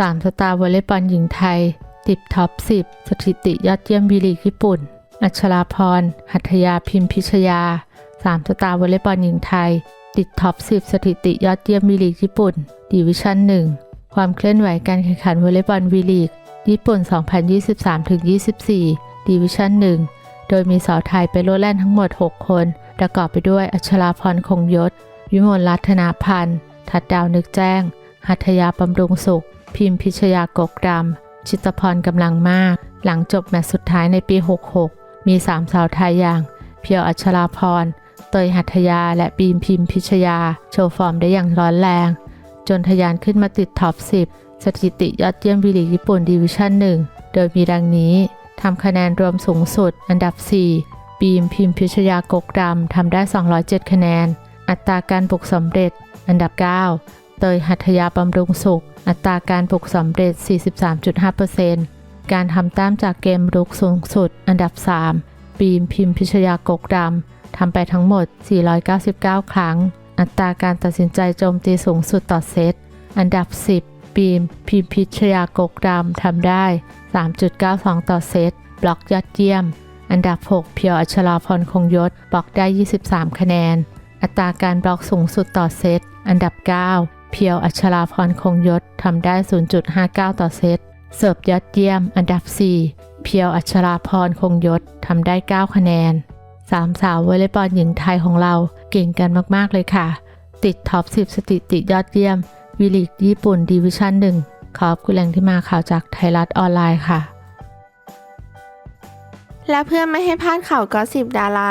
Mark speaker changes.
Speaker 1: 3 สตาร์วอลเลย์บอลหญิงไทย ติดท็อป 10 สถิติยอดเยี่ยมวีลีกญี่ปุ่น อัชราพร หัตยาพิมพิชยา 3 สตาร์วอลเลย์บอลหญิงไทย ติดท็อป 10 สถิติยอดเยี่ยมวีลีกญี่ปุ่น ดิวิชั่น 1 ความเคลื่อนไหวการแข่งขันวอลเลย์บอลวีลีกญี่ปุ่น 2023-24 ดิวิชั่น 1 โดยมีสาวไทยไปโลดแล่นทั้งหมด 6 คน ประกอบไปด้วยอัชราพรคงยศ วิมลรัตนาพันธ์ ทัดดาวนึกแจ้ง หัตยาบำรุงสุข พิมพิชยากกดำ ชิตพรกำลังมาก หลังจบแมตช์สุดท้ายในปี 66 มี3สาวไทยอย่าง เพียวอัชราพร เตยหัตถยา และบีมพิมพิชยา โชว์ฟอร์มได้อย่างร้อนแรง จนทะยานขึ้นมาติดท็อป 10 สถิติยอดเยี่ยมวีลีกญี่ปุ่นดิวิชั่น 1 โดยมีดังนี้ทำคะแนนรวมสูงสุด อันดับ 4 บีมพิมพิชยากกดำทำได้ 207 คะแนน อัตราการบุกสำเร็จ อันดับ 9 เตยหัตยาบำรุงสุข อัตราการบุกสำเร็จ 43.5%การทำแต้มจากเกมรุกสูงสุด อันดับ 3 บีมพิมพิชยากกดำทำไปทั้งหมด 499 ครั้ง อัตราการตัดสินใจโจมตีสูงสุดต่อเซต อันดับ 10 บีมพิมพิชยากกดำทำได้ 3.92 ต่อเซต บล็อกยอดเยี่ยม อันดับ 6 เพียวอัชราพรคงยศบล็อกได้ 23 คะแนน อัตราการบล็อกสูงสุดต่อเซต อันดับ 9 เพียวอัชราพรคงยศทำได้ 0.59 ต่อเซต เสิร์ฟยอดเยี่ยม อันดับ 4 เพียวอัชราพรคงยศทำได้ 9 คะแนน สามสาววอลเลย์บอลหญิงไทยของเราเก่งกันมาก ๆ เลยค่ะ ติดท็อป 10 สถิติยอดเยี่ยมวีลีกญี่ปุ่นดิวิชั่น 1 ขอบคุณแหล่งที่มาข่าวจากไทยรัฐออนไลน์ค่ะ
Speaker 2: และเพื่อไม่ให้พลาดข่าวก็สิบดารา